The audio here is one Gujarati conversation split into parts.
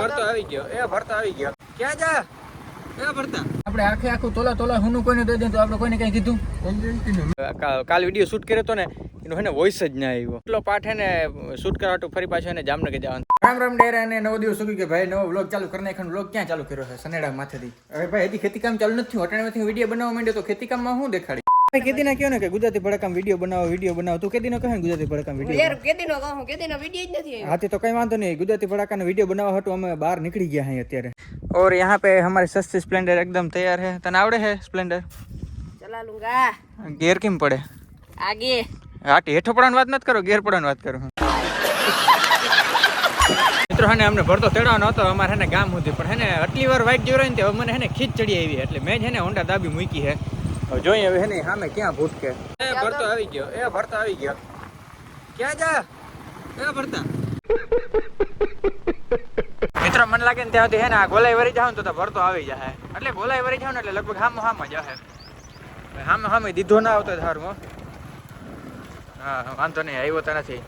ભરતો આવી ગયો. એ ભરતો આવી ગયો. ક્યાં જા? એ ભરતા. આપણે આખે આખું તોલા તોલા હુનું કોઈને દઈ દે તો આપણે કોઈને કઈ કીધું? કાલ વિડિયો શૂટ કર્યો તો ને એનો હે વોઇસ જ ના આવ્યો. એટલો પાઠ હે શૂટ કરવા ફરી પાછો એને જામનગર જવાનું. રામ રામ ડેરા ને નવો દિવસ સુકી કે ભાઈ નવો વ્લોગ ચાલુ કરી નાખ્યો વ્લોગ ક્યાં ચાલુ કર્યો છે? સનેડા માથેથી. હવે ભાઈ હજી ખેતી કામ ચાલુ નથી થયું. અટાણામાંથી વીડિયો બનાવવા માંડ્યો તો ખેતી કામમાં શું દેખાડી? ભાઈ કેદી ના કહો ને કે ગુજરાતી ભડકામ વિડીયો બનાવો વિડીયો બનાવો તું કેદી નો કહે ને ગુજરાતી ભડકામ વિડીયો યાર કેદીનો કહું કેદીનો વિડીયો જ નથી આવ્યો हाथी तो कई बात नहीं गुजराती पड़ाका ने वीडियो बनावा हटो हमें बाहर निकली गया हैं અત્યારે और यहाँ पे हमारी सस्ती स्प्लेंडर एकदम तैयार है तने आवड़े है स्प्लेंडर ચલા લુંગા ગેર કેમ પડે આગે હાટી હેઠો પડવાની વાત નથી કરો ગેર પડવાની વાત કરો મિત્રો હે ને અમને ભરતો તેડવાનો હતો અમારે હે ને ગામ સુધી પણ હે ને આટલી વાર વાઇટ જોઈ ને તે હવે મને હે ને ખીચ ચડી આવી એટલે મેં છે ને હોન્ડા દાબી મૂકી છે હવે જોઈએ હવે હે ને સામે ક્યાં ભૂટકે એ ભરતો આવી ગયો. એ ભરતો આવી ગયો. ક્યાં જા? એ ભરતા. મિત્રો મને લાગે ને ત્યાંથી હે ને આ ગોલાઈ વરી જાવ ને તો તો ભરતો આવી જાય. એટલે ગોલાઈ વરી જાવ ને એટલે લગભગ હામો હામો જ હે હામે હામે દીધો ના આવતો થારમાં હા. વાંધો નહીં આવ્યો તો નથી.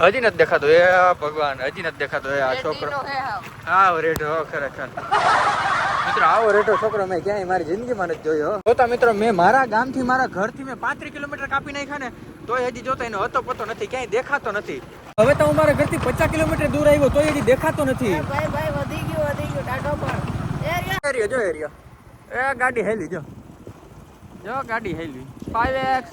હજી નથી દેખાતો. એ ભગવાન હજી નથી દેખાતો. એ આ છોકરો. હા હો ખરેખર. મિત્રો આવો રેટો છોકરો મેં ક્યાંય મારી જિંદગીમાં નથી જોયો. જોતા મિત્રો મેં મારા ગામથી મારા ઘરથી મેં પાંત્રીસ કિલોમીટર કાપી નાખ્યા ને તોય હજી જોતા એનો હતો પતો નથી ક્યાંય દેખાતો નથી. હવે તો હું મારા ઘરથી પચાસ કિલોમીટર દૂર આવ્યો તોય હજી દેખાતો નથી. ભાઈ ભાઈ વધી ગયો વધી ગયો ટાટો પર એરિયો જો એરિયો એ ગાડી હેલી જો. જો ગાડી હેલી. ફાઈવ એક્સ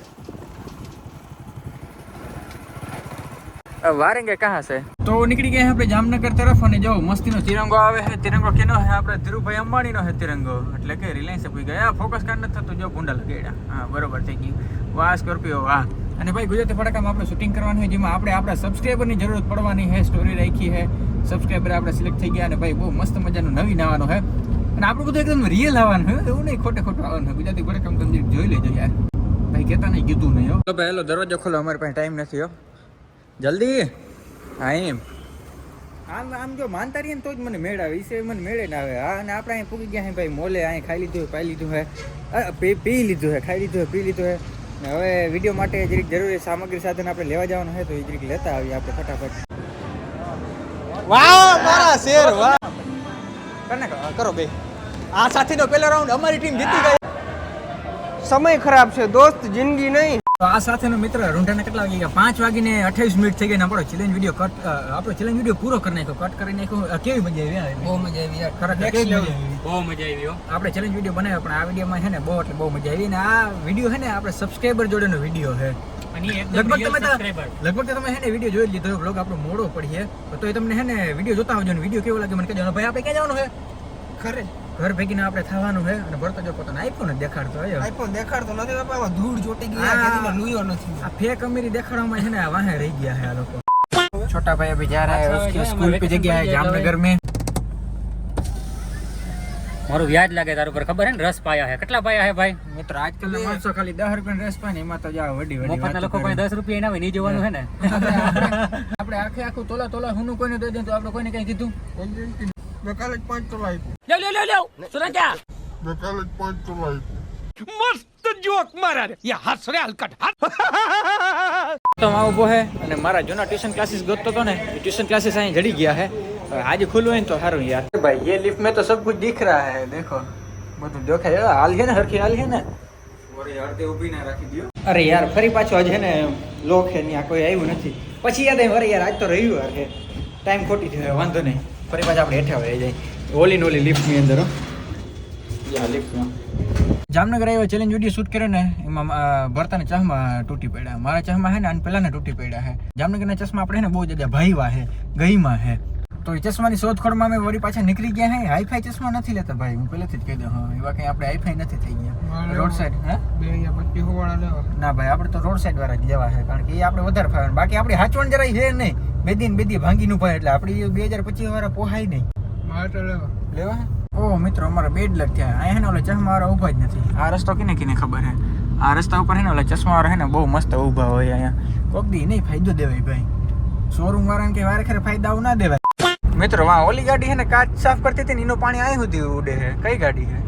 વારેંગે કहाँ से? તો નીકળી ગયા આપણે જામનગર તરફ અને જો મસ્તીનો તિરંગો આવે છે તિરંગો કેનો છે આપણે ધીરુભાઈ અંબાણીનો છે તિરંગો એટલે કે રિલાયન્સ પૂઈ ગયા ફોકસ કાઢ નથી થતું જો ભૂંડા લગાડ્યા હા બરોબર થઈ ગયું વાહ સ્કોર્પિયો વાહ અને ભાઈ, ગુજરાતી ફટાકામાં આપણે શૂટિંગ કરવાનું હોય, જેમાં આપણે આપણા સબસ્ક્રાઈબરની જરૂરત પડવાની છે સ્ટોરી રાખી છે. સબસ્ક્રાઈબર આપણે સિલેક્ટ થઈ ગયા અને ભાઈ, બહુ મસ્ત મજાનું નવીન આવવાનું છે. અને આપણું બધું એકદમ રિયલ આવવાનું હોય એવું નહીં, ખોટે ખોટું આવવાનું હોય ગુજરાતી ફટાકામ તમે જોઈ લેજો યાર. ભાઈ, કહેતા નહીં, કીધું નહીં, હો. તો ભાઈ, હેલો, દરવાજો ખોલો, અમારી પાસે ટાઈમ નથી, હો. જલ્દી. હા એમ. આમ આમ જો માનતા રહીએ ને તો જ મને મેળ આવે. મને મેળે ના આવે. હા અને આપણે અહીં પૂગી ગયા હે ભાઈ મોલે અહીં ખાઈ લીધું હે પાઈ લીધું હે. પી લીધું હે ખાઈ લીધું હે પી લીધું હે. ને હવે વીડિયો માટે જરીક જરૂરી સામગ્રી સાધન આપણે લેવા જવાનું હોય તો એ જરીક લેતા આવીએ આપણે ફટાફટ. વાહ મારા શેર વાહ. કરને કરો બે. આ સાથીનો પહેલો રાઉન્ડ અમારી ટીમ જીતી ગઈ. સમય ખરાબ છે દોસ્ત જિંદગી નહીં. તો આ સાથેનો મિત્ર રૂંઢાને કેટલા વાગી ગયા? પાંચ વાગીને અઠાવીસ મિનિટ થઈ ગઈ ને આપણો ચેલેન્જ વીડિયો કટ આપણો ચેલેન્જ વીડિયો પૂરો કરી નાખ્યો. કટ કરી નાખ્યો. કેવી મજા આવી બહુ મજા આવી યાર. ખરેખર કેવી મજા આવી? બહુ મજા આવી હો. આપણે ચેલેન્જ વીડિયો બનાવ્યો પણ આ વિડીયોમાં છે ને બહુ એટલે બહુ મજા આવી. અને આ વીડિયો છે ને આપણે સબસ્ક્રાઈબર જોડેનો વીડિયો છે. લગભગ તમે લગભગ તમે ને વીડિયો જોઈ લીધો બ્લોગ આપણો મોડો પડીએ તો એ તમને છે ને વીડિયો જોતા આવજો ને વીડિયો કેવો લાગે મને કહેજો. ભાઈ આપણે ક્યાં જવાનું છે? ખરે. ઘર ભેગીને આપણે થવાનું છે અને ભરતો જો પોતાનો આઈફોન દેખાડતો હોય આઈફોન દેખાડતો નથી બાપા ધૂળ ચોટી ગઈ આ લુયો નથી. આ ફેક અમીરી દેખાડવામાં છે ને વાહે રહી ગયા છે આ લોકો. છોટા ભાઈ અભી જા રહા હે સ્કૂલ પે જગ્યા હે જામનગર મે. મારું વ્યાજ લાગે તારું પર ખબર હે ને? રસ પાયા હે. કેટલા પાયા હે ભાઈ? મિત્ર આજકાલ ના માણસો ખાલી દસ રૂપિયા રસ પાય ને એમાં તો જા વડી વડી મફત લોકો પાસે 10 રૂપિયા ના હોયની જોવાનું છે ને? આપણે આખે આખું તોલા તોલા હુનું કોઈને દઈ દઉં તો આપણે કોઈને કઈ કીધું? કાલે જ પાંચ તોલા આપ્યું લ્યો લ્યો લ્યો લ્યો સુરજા મેં કાલે જ પાંચ તોલા આપ્યું તો માં ઊભો હે અને મારા જૂના ટ્યુશન ક્લાસીસ ગોતતો હતો ને એ ટ્યુશન ક્લાસીસ અહીં જડી ગયા है હવે આજે ખુલ્લું હોય ને તો સારું यार भाई ये लिफ्ट में तो सब कुछ दिख रहा है देखो બધું દેખાય છે. હાલ છે ને હરખી હાલ છે ને અરે યાર ફરી પાછો આજે છે ને લોક છે ત્યાં કોઈ આવ્યું નથી પછી યાદ આવ્યું અરે યાર આજ તો રવિવાર છે ટાઈમ ખોટી થયો વાંધો નહીં ફરી પાછા આપણે હેઠા વહી જાય ઓલી ઓલી લિફ્ટની અંદર લિફ્ટમાં જામનગર આવ્યો ચેલેન્જ વીડિયો શૂટ કર્યો ને એમાં ભરતાને ચશ્મા તૂટી પડ્યા. મારા ચશ્મા હે ને આને ને તૂટી પડ્યા હે જામનગરના ચશ્મા આપણે ને બહુ જગ્યા ભાઈવા હે ગઈમાં હે તો એ ચશ્માની શોધખોળમાં અમે વળી પાછા નીકળી ગયા હે હાઈફાઈ ચશ્મા નથી લેતા ભાઈ હું પહેલેથી જ કહી દઉં હા. એવા કંઈ આપણે હાઈફાઈ નથી થઈ ગયા. રોડ સાઈડ હે? બે અહીંયા પચીસ હોવાળા લેવા. ના ભાઈ આપણે તો રોડ સાઈડ વાળા જ લેવા છે કારણ કે એ આપણે વધારે ફાવે. બાકી આપણી હાચવણ જરાય છે નહીં. બેદી ને બેદી ભાંગીનું ભાઈ એટલે આપણી બે હજાર પચીસ વાળા પોહાય નહીં. લેવા. લેવા? ઓહ મિત્રો અમારા બેડ લગ થયા. અહીંયા ને ઓલા ચશ્મા વાળા ઊભા જ નથી. આ રસ્તો કિને કિને ખબર હે? આ રસ્તા ઉપર હે ને ઓલા ચશ્મા વાળા હે ને બહુ મસ્ત ઊભા હોય અહીંયા. કોક દી નહીં ફાયદો દેવાય ભાઈ. શોરૂમ વાળાને કે વારે ખરે ફાયદા ના દેવાય. મિત્રો વાહ ઓલી ગાડી હે ને કાચ સાફ કરતી હતી ને એનું પાણી આય સુધી ઉડે હે કઈ ગાડી હે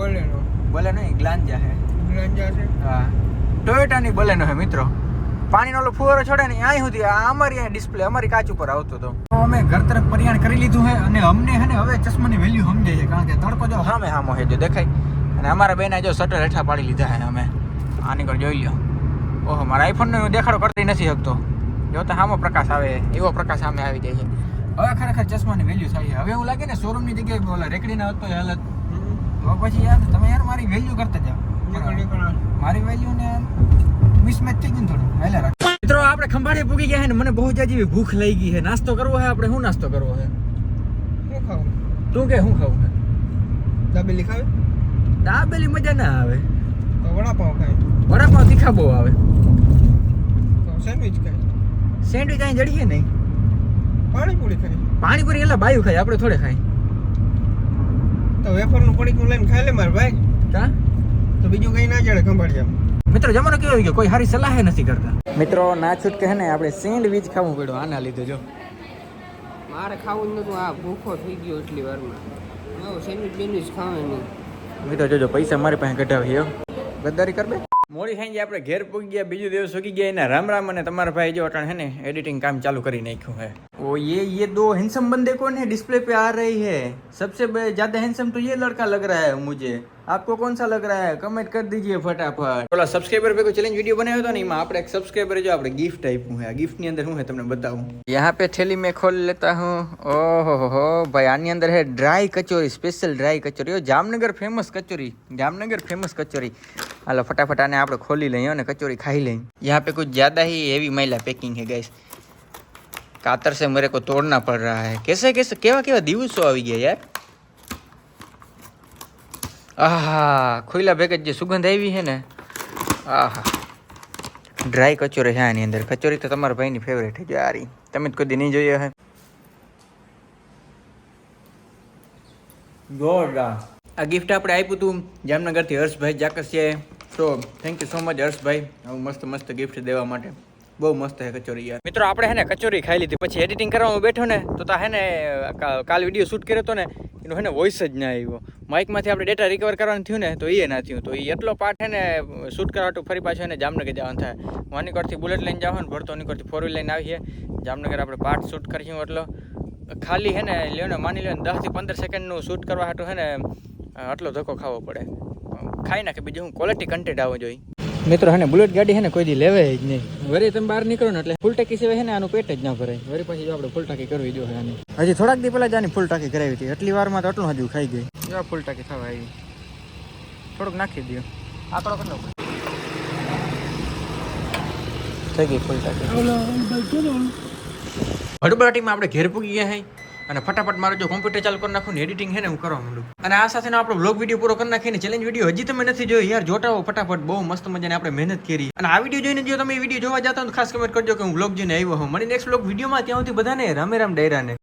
બોલેનો બોલે નહીં ગ્લાંજા હે ગ્લાંજા છે. હા. ટોયોટાની બોલેનો હે મિત્રો. પાણીનો ઓલો ફુવારો છોડે ને અહીં સુધી આ અમારી અહીંયા ડિસ્પ્લે અમારી કાચ ઉપર આવતો હતો. તો અમે ઘર તરફ પરિયાણ કરી લીધું છે અને અમને હે ને હવે ચશ્માની વેલ્યુ સમજે છે કારણ કે તડકો જો સામે સામો છે જો દેખાય. અને અમારા બેના જો શટર હેઠા પાડી લીધા છે અમે. આની કર જોઈ લ્યો. ઓહો મારા આઈફોનનો હું દેખાડો કરતી નથી શકતો. જો તો સામો પ્રકાશ આવે એવો પ્રકાશ સામે આવી જાય છે. હવે ખરેખર ચશ્માની વેલ્યુ થાય હવે એવું લાગે ને શોરૂમની જગ્યાએ ઓલા રેકડીના હતો હાલત. તો પછી યાર તમે યાર મારી વેલ્યુ કરતા જાઓ. મારી વેલ્યુ ને મિસમેચ થઈ ગયું થોડું વહેલા રાખ. મિત્રો આપણે ખંભાળે પૂગી ગયા છે ને મને બહુ જાજી એવી ભૂખ લઈ ગઈ છે નાસ્તો કરવો છે આપણે? શું નાસ્તો કરવો છે શું ખાવું? તું કે શું ખાવું દાબેલી ખાવે? દાબેલી મજા ના આવે. તો વડાપાવ ખાય વડાપાવ તીખા બહુ આવે. તો સેન્ડવિચ ખાય સેન્ડવિચ અહીં જડીએ નહીં? પાણીપુરી ખાય પાણીપુરી એટલે બાયું ખાય આપણે થોડે ખાય તો વેફરનું પડીકું લઈને ખાઈ લે મારે ભાઈ. કા? તો બીજું કંઈ ના જાણે ખંભાળિયા મિત્રો જમાનો કેવો આવી ગયો? કોઈ સારી સલાહ નથી કરતા. મિત્રો ના છૂટકે હે ને આપણે સેન્ડવિચ ખાવું પડ્યું. આના લીધે જો. મારે ખાવું જ નતું આ ભૂખો થઈ ગયો એટલી વારમાં. સેન્ડવિચ બેન્ડવિચ ખાવાનું. મિત્રો જોજો પૈસા મારી પાસે કઢાવી હો. ગદ્દારી કરબે મોડી સાંજે આપણે ઘેર પૂગી ગયા બીજો દિવસ ઉગી ગયા એના રામ રામ અને તમારા ભાઈ જો અટણ હે ને એડિટિંગ કામ ચાલુ કરી નાખ્યું है ओ ये ये दो हैंडसम बंदे कौन है डिस्प्ले पे आ रही है सबसे ब- ज्यादा हैंडसम तो ये लड़का लग रहा है मुझे आपको कौन सा लग रहा है कमेंट कर दीजिए फटाफट ઓલા સબસ્ક્રાઇબર पे કોઈ ચેલેન્જ વિડિયો બનાવ્યો હતો ને એમાં આપણે એક સબસ્ક્રાઇબર જો આપણે ગિફ્ટ આપ્યું है આ ગિફ્ટ ની અંદર શું है તમને બતાવું यहाँ पे थैली में खोल लेता हूँ ओहो हो हो भाई आनी अंदर है dry kachori special dry kachori ओ जामनगर फेमस कचौरी जामनगर फेमस कचौरी હાલો ફટાફટ આને આપણે ખોલી લઈએ અને કચોરી ખાઈ લઈએ यहाँ पे कुछ ज़्यादा ही हेवी मैला पैकिंग है गैस कातर से मेरे को तोड़ना पड़ रहा है कैसे कैसे કેવા કેવા દિવસો આવી ગયા યાર આહા ખુલ્લા ભેગ જે સુગંધ આવી છે ને આહા ડ્રાય કચોરી છે આની અંદર કચોરી તો તમારા ભાઈની ફેવરેટ છે જો આ રહી તમે જ કોઈ દી નહીં જોયો હે જોરદાર આ ગિફ્ટ આપણે આપ્યું હતું જામનગરથી હર્ષભાઈ જાકસિયાએ તો thank you so much Harshbhai આવું મસ્ત મસ્ત ગિફ્ટ દેવા માટે બહુ મસ્ત છે કચોરી યાર. મિત્રો, આપણે હે ને કચોરી ખાઈ લીધી. પછી એડિટિંગ કરવામાં બેઠો ને, તો તા હે ને કાલ વીડિયો શૂટ કર્યો હતો ને, એનો હે ને વોઇસ જ ના આવ્યો. માઇકમાંથી આપણે ડેટા રિકવર કરવાનું થયું ને, તો એ ના થયું. તો એ એટલો પાર્ટ હે ને શૂટ કરવા ફરી પાછું એને જામનગર જવાનું થાય. હું બુલેટ લઈને જવાનું ભરતો નીકોરથી ફોર વ્હીલ લઈને આવીએ. જામનગર આપણે પાર્ટ શૂટ કરીશું એટલો ખાલી હે ને, લ્યો ને, માની લ્યો ને દસથી પંદર સેકન્ડનું શૂટ કરવા હાટું હે ને, આટલો ધક્કો ખાવો પડે. ખાઈ નાખે, બીજું હું ક્વોલિટી કન્ટેન્ટ આવવો જોઈએ. મિત્રો હે બુલેટ ગાડી હે ને કોઈ દી લેવે જ નહીં. વરી તમે બહાર નીકળો ને એટલે ફૂલ ટાંકી સિવાય હે ને આનું પેટ જ ના ભરાય. વરી પછી જો આપણે ફૂલ ટાંકી કરવી જોઈએ આની. હજી થોડાક દી પહેલા જ આની ફૂલ ટાંકી કરાવી હતી. એટલી વારમાં તો આટલું હજુ ખાઈ ગઈ. જો ફૂલ ટાંકી થવા આવી. થોડુંક નાખી દો આંકડો કેટલો થઈ ગઈ ફૂલ ટાંકી. હડબડાટીમાં આપણે ઘેર પૂગી ગયા હે. અને ફટાફટ મારું જો કોમ્પ્યુટર ચાલુ કરી નાખું ને એડિટિંગ હે ને હું કરવા માંડું. અને આ સાથેનો આપણો બ્લોગ વીડિયો પૂરો કરી નાખીને ચેલેન્જ વીડિયો હજી તમે નથી જોયો, યાર જોટાઓ ફટાફટ, બહુ મસ્ત મજાને આપણે મહેનત કરી. અને આ વીડિયો જોઈને જો તમે વીડિયો જોવા જતા તો ખાસ કમેન્ટ કરજો કે હું બ્લોગ જોઈને આવ્યો હું મને નેક્સ્ટ બ્લોગ વિડીયોમાં ત્યાં સુધી બધાને રામે રામ ડાયરાને.